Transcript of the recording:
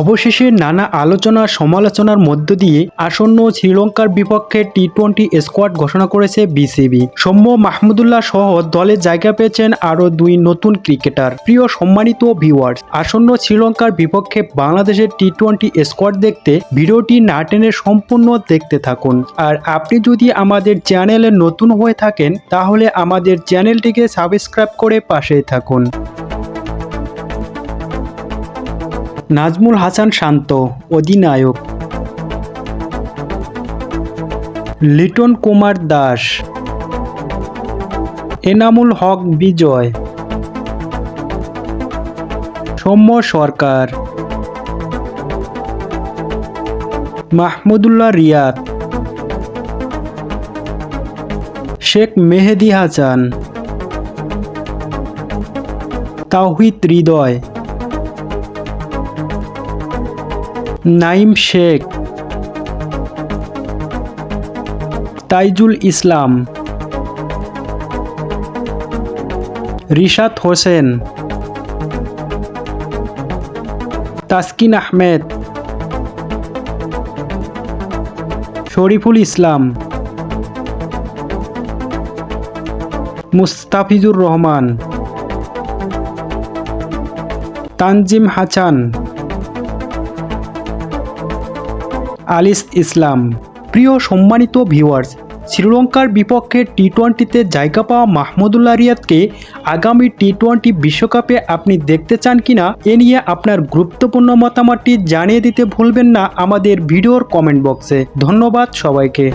অবশেষে নানা আলোচনা সমালোচনার মধ্য দিয়ে আসন্ন শ্রীলঙ্কার বিপক্ষে টি টোয়েন্টি স্কোয়াড ঘোষণা করেছে বিসিবি। সৌম্য মাহমুদুল্লাহ সহ দলে জায়গা পেয়েছেন আরও দুই নতুন ক্রিকেটার। প্রিয় সম্মানিত ভিউয়ার্স, আসন্ন শ্রীলঙ্কার বিপক্ষে বাংলাদেশের টি টোয়েন্টি স্কোয়াড দেখতে ভিডিওটি না টেনে সম্পূর্ণ দেখতে থাকুন। আর আপনি যদি আমাদের চ্যানেলে নতুন হয়ে থাকেন, তাহলে আমাদের চ্যানেলটিকে সাবস্ক্রাইব করে পাশেই থাকুন। নাজমুল হাসান শান্ত, অধিনায়ক। লিটন কুমার দাস। এনামুল হক বিজয়। সৌম্য সরকার। মাহমুদুল্লাহ রিয়াদ। শেখ মেহেদি হাসান। তাওহিদ হৃদয়। নাইম শেখ তাইজুল ইসলাম রিশাদ হোসেন তাসকিন আহমেদ শরীফুল ইসলাম মুস্তাফিজুর রহমান তানজিম হাসান আলিস ইসলাম। প্রিয় সম্মানিত ভিউয়ার্স শ্রীলঙ্কার বিপক্ষে টি টোয়েন্টিতে জায়গা পাওয়া মাহমুদুল্লাহ রিয়াদকে আগামী টি টোয়েন্টি বিশ্বকাপে আপনি দেখতে চান কিনা, এ নিয়ে আপনার গুরুত্বপূর্ণ মতামতটি জানিয়ে দিতে ভুলবেন না আমাদের ভিডিওর কমেন্ট বক্সে ধন্যবাদ সবাইকে।